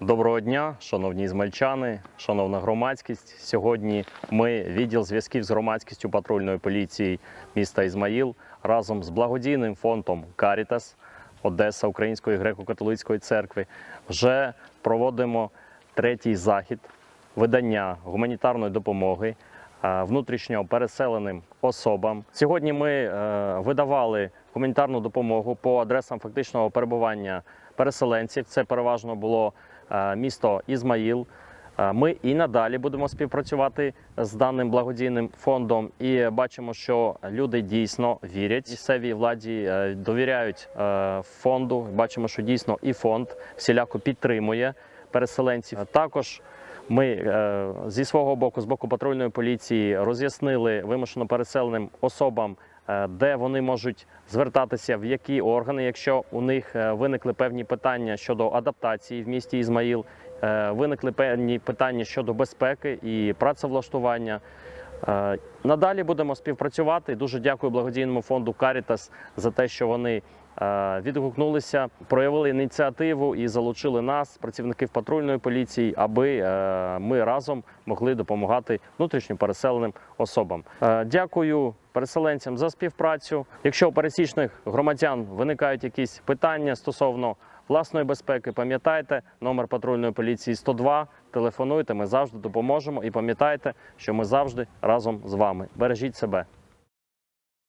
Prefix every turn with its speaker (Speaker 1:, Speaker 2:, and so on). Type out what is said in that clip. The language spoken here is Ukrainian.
Speaker 1: Доброго дня, шановні ізмальчани, шановна громадськість. Сьогодні ми, відділ зв'язків з громадськістю патрульної поліції міста Ізмаїл, разом з благодійним фондом Карітас Одеса Української греко-католицької церкви, вже проводимо третій захід видання гуманітарної допомоги внутрішньо переселеним особам. Сьогодні ми е, видавали гуманітарну допомогу по адресам фактичного перебування переселенців. Це переважно було місто Ізмаїл. Е, Ми і надалі будемо співпрацювати з даним благодійним фондом, і бачимо, що люди дійсно вірять місцевій владі, е, довіряють е, фонду. Бачимо, що дійсно і фонд всіляко підтримує переселенців. Також ми е, зі свого боку, з боку патрульної поліції, роз'яснили вимушено переселеним особам, е, де вони можуть звертатися, в які органи, якщо у них е, виникли певні питання щодо адаптації в місті Ізмаїл, е, виникли певні питання щодо безпеки і працевлаштування. Е, Надалі будемо співпрацювати. Дуже дякую благодійному фонду Карітас за те, що вони е, відгукнулися, проявили ініціативу і залучили нас, працівників патрульної поліції, аби е, ми разом могли допомагати внутрішньо переселеним особам. Е, Дякую переселенцям за співпрацю. Якщо у пересічних громадян виникають якісь питання стосовно власної безпеки, пам'ятайте номер патрульної поліції 102, телефонуйте, ми завжди допоможемо і пам'ятайте, що ми завжди разом з вами. Бережіть себе.